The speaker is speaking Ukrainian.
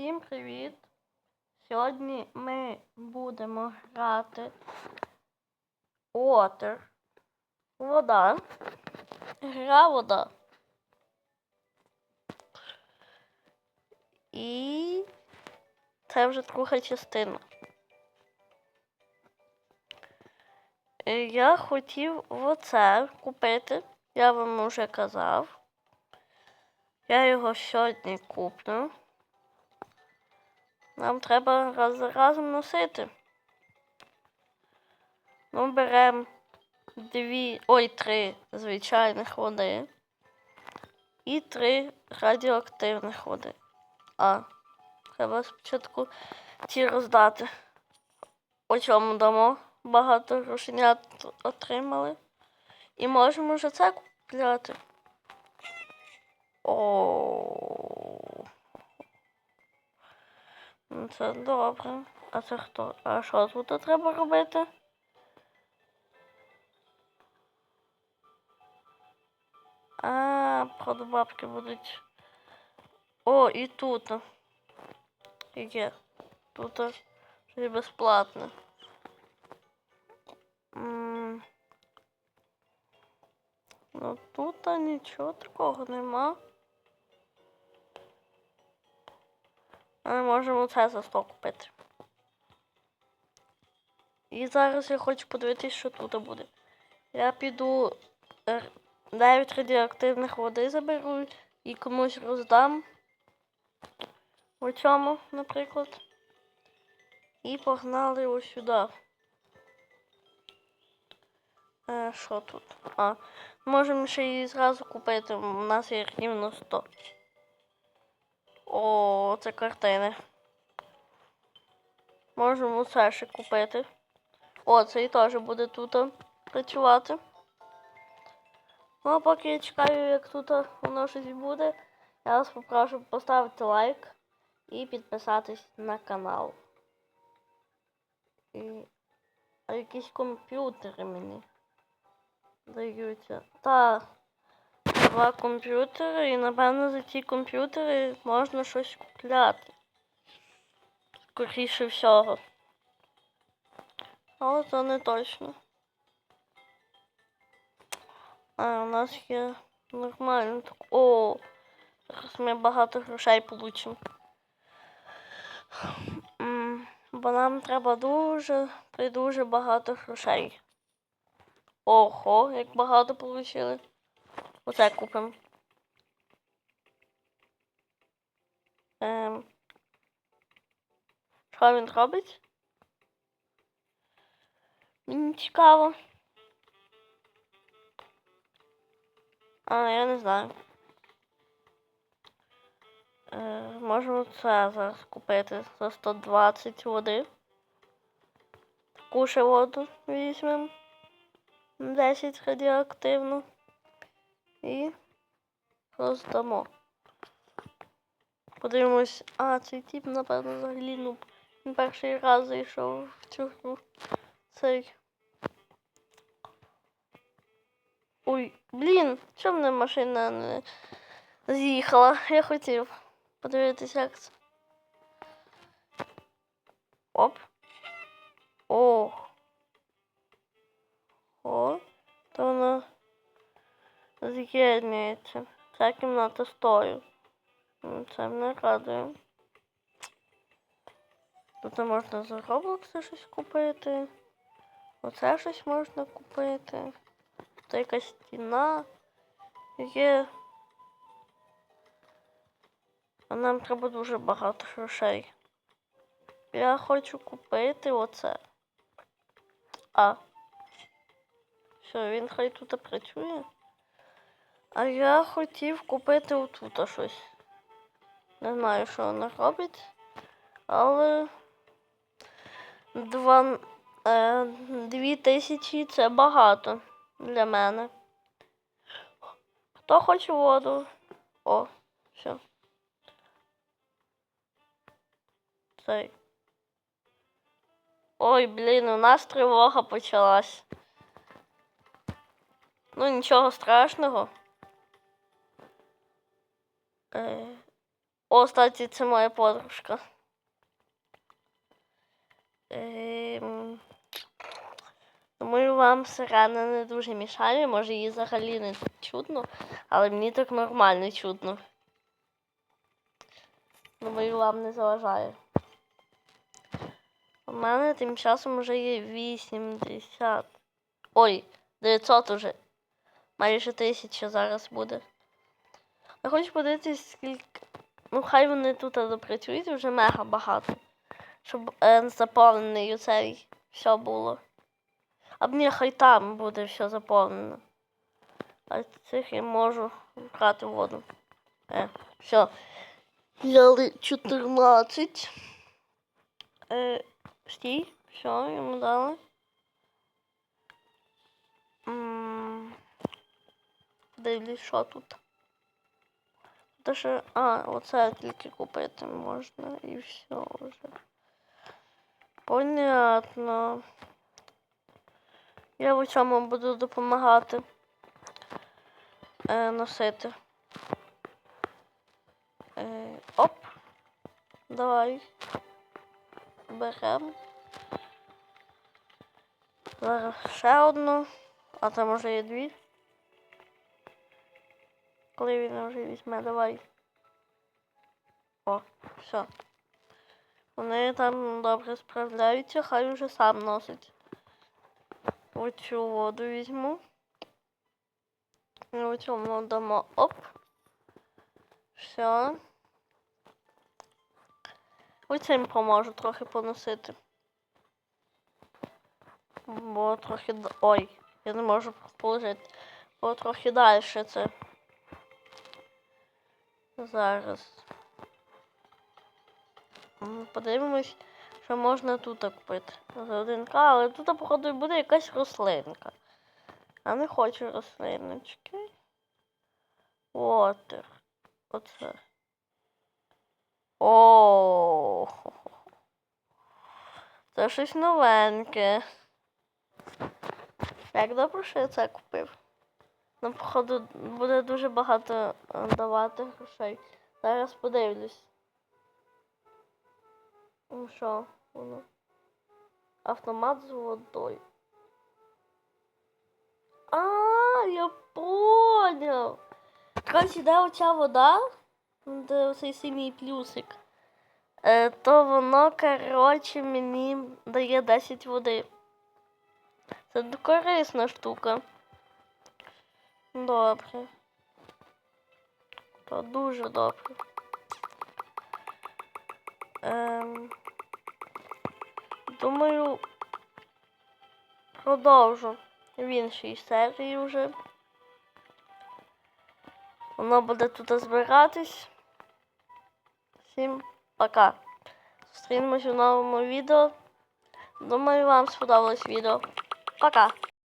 Всім привіт! Сьогодні ми будемо грати Water. Вода. Гра вода. І це вже друга частина. Е, Я хотів оце купити, я вам вже казав. Я його сьогодні куплю. Нам треба раз разом носити. Ну, беремо дві, ой, три звичайних води і три радіоактивних води. А, треба спочатку ті роздати. По чому дамо? Багато грошенят отримали. І можемо вже це купляти. О. Ну, Це добре. А це хто? А що тут треба робити? А, продбабки будуть. О, і тут. Є. Тут щось безплатне. Ну тут нічого такого нема. Ми можемо це за 100 купити. І зараз я хочу подивитись, що тут буде. Я піду 9 радіоактивних води заберу і комусь роздам. У цьому, наприклад. І погнали ось сюди. Е, що тут? А, можемо ще її зразу купити. У нас є рівно 100. О, це картини. Можемо це ще купити. О, цей теж буде тут працювати. Ну, а поки я чекаю, як тут воно щось буде, я вас попрошу поставити лайк і підписатись на канал. І... А якісь комп'ютери мені даються. Та два комп'ютери, і напевно за ті комп'ютери можна щось купляти. Скоріше всього. Але це не точно. А, у нас є нормально так. О, зараз ми багато грошей получимо. Бо нам треба дуже, дуже багато грошей. Ого, як багато получили. Оце купимо. Ем. Що він робить? Мені цікаво. А, я не знаю. Е, можемо це зараз купити за 120 води. Таку ще воду візьмемо. 10 радіоактивну. І роздамо. Подивимось. А, цей тип, напевно, взагалі ну, він перший раз зайшов в цю гру. Цей. Ой, блін, чому мене машина не з'їхала? Я хотів подивитися, як це. Оп. О. О, то вона з'єднується. Ця кімната стою. Ну, Це мене радує. Тут можна за Roblox щось купити. Оце щось можна купити. Тут якась стіна є. А нам треба дуже багато грошей. Я хочу купити оце. А. Все, він хай тут працює. А я хотів купити отут щось. Не знаю, що вона робить, але два, е, дві тисячі це багато для мене. Хто хоче воду? О, все. Цей. Ой, блін, у нас тривога почалась. Ну, нічого страшного. Е, О, кстати, це моя подружка. Ем... Думаю, вам сирена не дуже мішає, може її взагалі не чутно, але мені так нормально чутно. Думаю, вам не заважає. У мене тим часом вже є 80. Ой, 900 уже. Майже тисяча зараз буде. Я хочу подивитися, скільки. Ну, хай вони тут допрацюють вже мега багато. Щоб е, заповнений цей все було. А мені хай там буде все заповнено. А цих я можу брати воду. Е, все. Взяли 14. Е, стій, все, йому дали. Дивлюсь, що тут. Та ще, а, оце тільки купити можна і все вже. Понятно. Я в цьому буду допомагати е, носити. Е, оп. Давай. Берем. Зараз ще одну. А там може є дві. Коли він вже візьме, давай. О, все. Вони там добре справляються, хай вже сам носить. Оцю воду візьму. І оцьому дамо оп. Все. Оцим поможу трохи поносити. Бо трохи. Ой, я не можу положити. Бо трохи далі це. Зараз. Подивимось, що можна тут купити. За 1К, але тут, походу, буде якась рослинка. Я не хочу рослиночки. Water. Оце. О. Це щось новеньке. Як добре, що я це купив. Нам, походу, буде дуже багато е, давати грошей. Зараз подивлюсь. Ну що, воно? Автомат з водою. А, я поняв. Коротше, де оця вода, де оцей синій плюсик, е, то воно, коротше, мені дає 10 води. Це корисна штука. Добре. То дуже добре. Ем, думаю, продовжу в іншій серії вже. Воно буде тут збиратись. Всім пока. Зустрінемось у новому відео. Думаю, вам сподобалось відео. Пока!